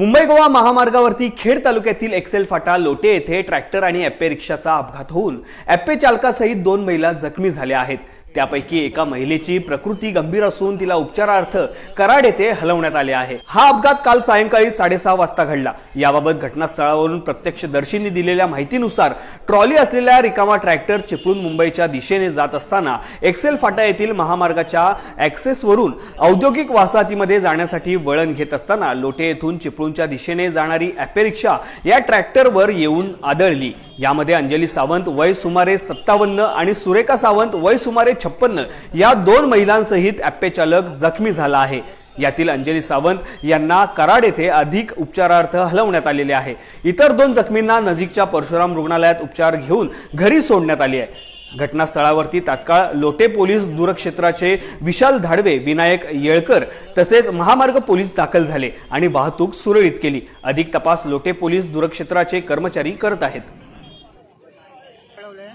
मुंबई गोवा महामार्गावरती खेड तालुक्यातील एक्सेल फाटा लोटे येथे ट्रॅक्टर आणि ॲप्पे रिक्षाचा अपघात होऊन ॲप्पे चालकासहित दोन महिला जखमी झाल्या आहेत. त्यापैकी एका महिलेची प्रकृती गंभीर असून तिला उपचारार्थ कराड येथे हलवण्यात आले आहे. हा अपघात काल सायंकाळी साडेसहा वाजता घडला. याबाबत घटनास्थळावरून प्रत्यक्षदर्शींनी दिलेल्या माहितीनुसार ट्रॉली असलेल्या रिकामा ट्रॅक्टर चिपळूण मुंबईच्या दिशेने जात असताना एक्सेल फाटा येथील महामार्गाच्या ऍक्सेसवरून औद्योगिक वसाहतीमध्ये जाण्यासाठी वळण घेत असताना लोटे येथून चिपळूणच्या दिशेने जाणारी ॲपे रिक्षा या ट्रॅक्टरवर येऊन आदळली. यामध्ये अंजली सावंत वय सुमारे सत्तावन्न आणि सुरेखा सावंत वय सुमारे छप्पन्न. या दोन महिलांसहित ॲप्पे चालक जखमी झाला आहे. यातील अंजली सावंत यांना कराड येथे अधिक उपचारार्थ हलवण्यात आलेले आहे. इतर दोन जखमींना नजीकच्या परशुराम रुग्णालयात उपचार घेऊन घरी सोडण्यात आली आहे. घटनास्थळावरती तात्काळ लोटे पोलीस दूरक्षेत्राचे विशाल धाडवे विनायक येळकर तसेच महामार्ग पोलीस दाखल झाले आणि वाहतूक सुरळीत केली. अधिक तपास लोटे पोलीस दूरक्षेत्राचे कर्मचारी करत आहेत. তাহলে